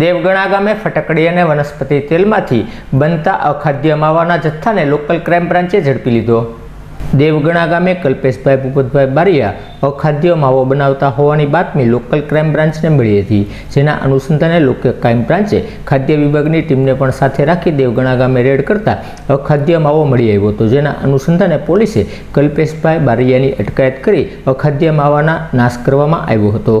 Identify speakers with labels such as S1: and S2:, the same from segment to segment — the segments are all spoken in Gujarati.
S1: દેવગણા ગામે ફટકડી અને વનસ્પતિ તેલમાંથી બનતા અખાદ્ય માવાના જથ્થાને લોકલ ક્રાઇમ બ્રાન્ચે ઝડપી લીધો. દેવગણા ગામે કલ્પેશભાઈ ભૂપતભાઈ બારિયા અખાદ્ય માવો બનાવતા હોવાની બાતમી લોકલ ક્રાઇમ બ્રાન્ચને મળી હતી, જેના અનુસંધાને લોકલ ક્રાઇમ બ્રાન્ચે ખાદ્ય વિભાગની ટીમને પણ સાથે રાખી દેવગણા ગામે રેડ કરતા અખાદ્ય માવો મળી આવ્યો હતો, જેના અનુસંધાને પોલીસે કલ્પેશભાઈ બારિયાની અટકાયત કરી અખાદ્ય માવાના નાશ કરવામાં આવ્યો હતો.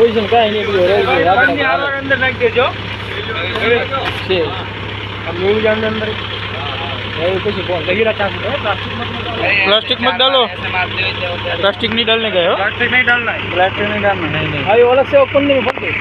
S2: પોઈઝન કાંઈ નહીં બધું
S3: રહેવું અંદર નાખી દેજો.
S2: છે.
S3: મેળું જાણ અંદર. પ્લાસ્ટિક મત
S2: ડાલો પ્લાસ્ટિક
S3: નહીં ડાલને ગયો? પ્લાસ્ટિક
S2: નહીં ડાલના પ્લાસ્ટિક નહીં ડાલના
S3: નહીં નહીં. હવે ઓલગ સે ઓપન નહીં ફોન કરી